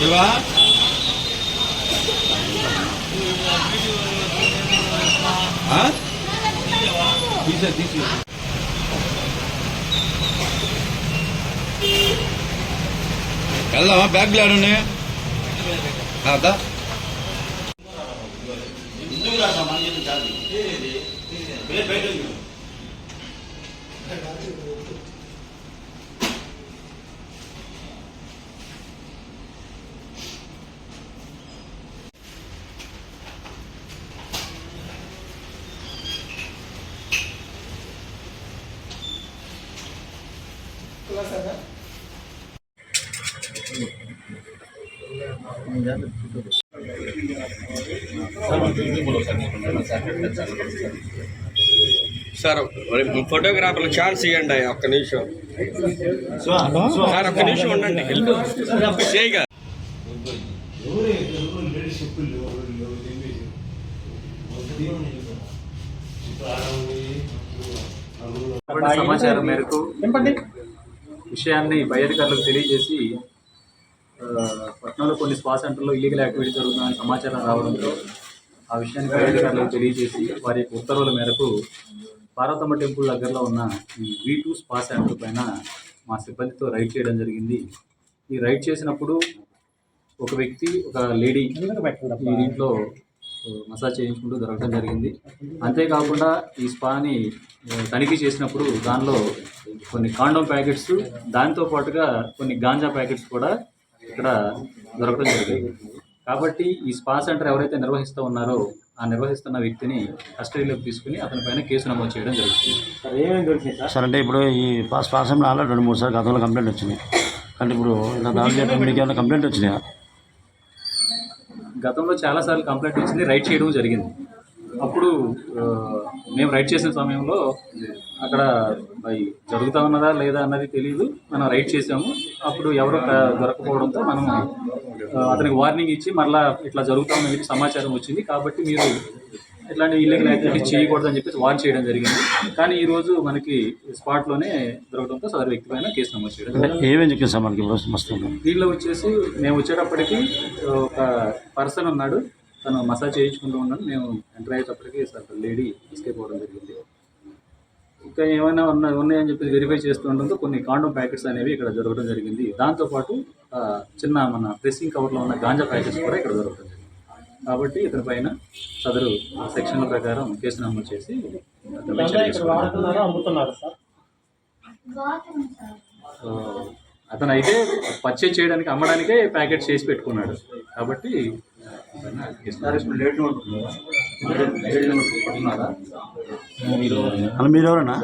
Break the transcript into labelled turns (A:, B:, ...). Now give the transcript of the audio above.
A: ఇవా ఆ? తీసే తీసి వెళ్దామా బ్యాగ్లు ఆడున్నాయి అదా
B: సార్ ఫోటోగ్రాఫర్లు ఛాన్స్ ఇవ్వండి ఒక్క నిమిషం. సార్ ఒక్క నిమిషం ఉండండి. హెల్ప్ చేయగా
C: సమాచారం మేరకు విషయాన్ని పై అధికారులకు తెలియజేసి పట్నంలో కొన్ని స్పా సెంటర్లో ఇల్లీగల్ యాక్టివిటీ జరుగుతుందని సమాచారం రావడంతో ఆ విషయాన్ని పై అధికారులకు తెలియజేసి వారి యొక్క ఉత్తర్వుల మేరకు పార్వతమ్మ టెంపుల్ దగ్గరలో ఉన్న ఈ వి టూ స్పా సెంటర్ పైన మా సిబ్బందితో రైడ్ చేయడం జరిగింది. ఈ రైడ్ చేసినప్పుడు ఒక వ్యక్తి ఒక లేడీ ఈ దీంట్లో మసాజ్ చేయించుకుంటూ దొరకడం జరిగింది. అంతేకాకుండా ఈ స్పాని తనిఖీ చేసినప్పుడు దానిలో కొన్ని కాండోమ్ ప్యాకెట్స్ దాంతో పాటుగా కొన్ని గాంజా ప్యాకెట్స్ కూడా ఇక్కడ దొరకడం జరిగింది. కాబట్టి ఈ స్పా సెంటర్ ఎవరైతే నిర్వహిస్తూ ఉన్నారో ఆ నిర్వహిస్తున్న వ్యక్తిని కస్టడీలోకి తీసుకుని అతని పైన కేసు నమోదు చేయడం జరుగుతుంది.
D: సార్ అంటే ఇప్పుడు ఈ పాస్ పాసంలో ఆల్రెడీ రెండు మూడు సార్లు గతంలో కంప్లైంట్ వచ్చింది అంటే ఇప్పుడు మీకు ఏమైనా కంప్లైంట్ వచ్చినాయా?
C: గతంలో చాలాసార్లు కంప్లైంట్ వచ్చింది రైడ్ చేయడం జరిగింది. అప్పుడు మేము రైడ్ చేసిన సమయంలో అక్కడ అవి జరుగుతా ఉన్నదా లేదా అన్నది తెలియదు మనం రైడ్ చేసాము అప్పుడు ఎవరు దొరకపోవడంతో మనం అతనికి వార్నింగ్ ఇచ్చి మరలా ఇట్లా జరుగుతా సమాచారం వచ్చింది. కాబట్టి మీరు ఇట్లాంటి ఇల్లీగల్ యాక్టివిటీ చేయకూడదని చెప్పేసి వార్న్ చేయడం జరిగింది. కానీ ఈరోజు మనకి స్పాట్లోనే దొరకడంతో సదరు వ్యక్తి పైన కేసు నమోదు చేయడం
D: ఏమేమి చెప్పింది సార్ మనకి
C: దీనిలో వచ్చేసి మేము వచ్చేటప్పటికి ఒక పర్సన్ ఉన్నాడు. తను మసాజ్ చేయించుకుంటూ ఉన్నాడు. మేము ఎంటర్ అయ్యేటప్పటికి సార్ లేడీ ఎస్కేప్ అవ్వడం జరిగింది. ఇంకా ఏమైనా ఉన్నాయి ఉన్నాయని చెప్పి వెరిఫై చేస్తుండడంతో కొన్ని కాండోమ్ ప్యాకెట్స్ అనేవి ఇక్కడ దొరకడం జరిగింది. దాంతోపాటు చిన్న మన ప్రెస్సింగ్ కవర్లో ఉన్న గాంజా ప్యాకెట్స్ కూడా ఇక్కడ దొరకడం జరిగింది కాబట్టి ఇతని పైన సదరు సెక్షన్ల ప్రకారం కేసు నమోదు చేసి అతను అయితే పర్చేజ్ చేయడానికి అమ్మడానికే ప్యాకెట్ చేసి పెట్టుకున్నాడు. కాబట్టి
D: అలా మీరు ఎవరన్నా?